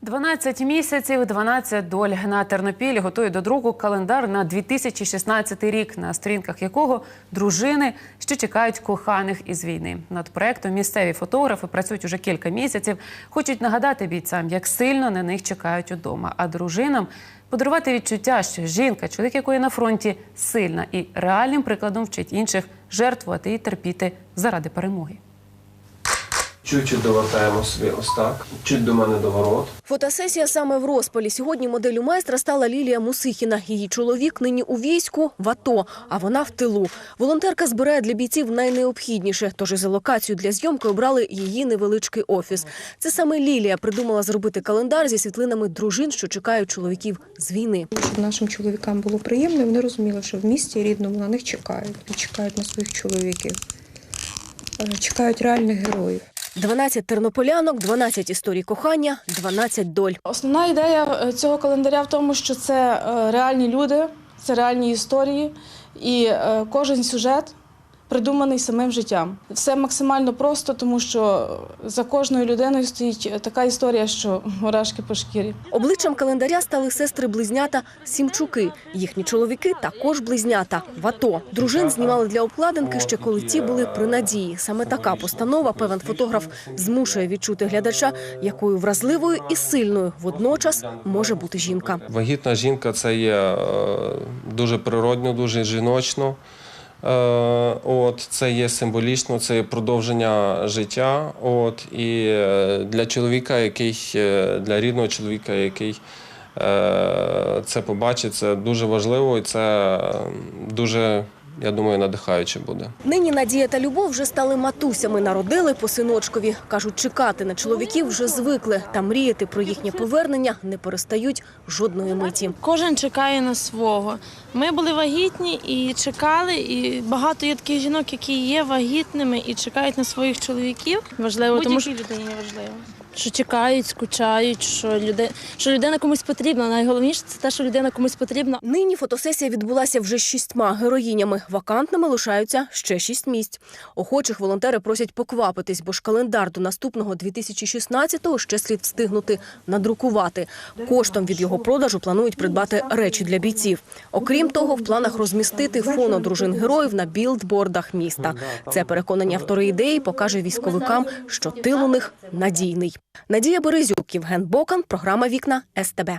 12 місяців, 12 доль. На Тернопілі готують до друку календар на 2016 рік, на сторінках якого дружини, що чекають коханих із війни. Над проектом місцеві фотографи працюють уже кілька місяців. Хочуть нагадати бійцям, як сильно на них чекають удома, а дружинам подарувати відчуття, що жінка, чоловік якої на фронті сильна і реальним прикладом вчить інших жертвувати і терпіти заради перемоги. Чуть-чуть довертаємо собі ось так, чуть до мене до ворот. Фотосесія саме в розпалі. Сьогодні моделлю майстра стала Лілія Мусихіна. Її чоловік нині у війську в АТО, а вона в тилу. Волонтерка збирає для бійців найнеобхідніше. Тож і за локацію для зйомки обрали її невеличкий офіс. Це саме Лілія придумала зробити календар зі світлинами дружин, що чекають чоловіків з війни. щоб нашим чоловікам було приємно, і вони розуміли, що в місті рідному на них чекають і чекають на своїх чоловіків. Е, Чекають реальних героїв. 12 тернополянок, 12 історій кохання, 12 доль. Основна ідея е, цього календаря в тому, що це е, реальні люди, це реальні історії, і е, кожен сюжет придуманий самим життям. Все максимально просто, тому що за кожною людиною стоїть така історія, що мурашки по шкірі. Обличчям календаря стали сестри-близнята Сімчуки. Їхні чоловіки також близнята в АТО. Дружин знімали для обкладинки ще коли ті були при надії. Саме така постанова, певен фотограф, змушує відчути глядача, якою вразливою і сильною водночас може бути жінка. Вагітна жінка це є е, дуже природньо, дуже жіночно. Е, От, це є символічно, це є продовження життя. От, і е, для чоловіка, який е, для рідного чоловіка, який це побачить, це дуже важливо і це дуже, я думаю, надихаюче буде. Нині Надія та Любов вже стали матусями, народили по синочкові. Кажуть, чекати на чоловіків вже звикли, та мріяти про їхнє повернення не перестають жодної миті. Кожен чекає на свого. Ми були вагітні і чекали, і багато є таких жінок, які є вагітними і чекають на своїх чоловіків. Важливо, тому що людині важливо. Що чекають, скучають, що людина, що людина комусь потрібна. Найголовніше це те, що людина комусь потрібна. Нині фотосесія відбулася вже з шістьма героїнями. Вакантними лишаються ще шість місць. Охочих волонтери просять поквапитись, бо ж календар до наступного 2016-го ще слід встигнути надрукувати. Коштом від його продажу планують придбати речі для бійців. Окрім того, в планах розмістити фото дружин героїв на білдбордах міста. Це переконані автори ідеї покаже військовикам, що тил у них надійний. Надія Березюк, Євген Бокан, програма Вікна СТБ.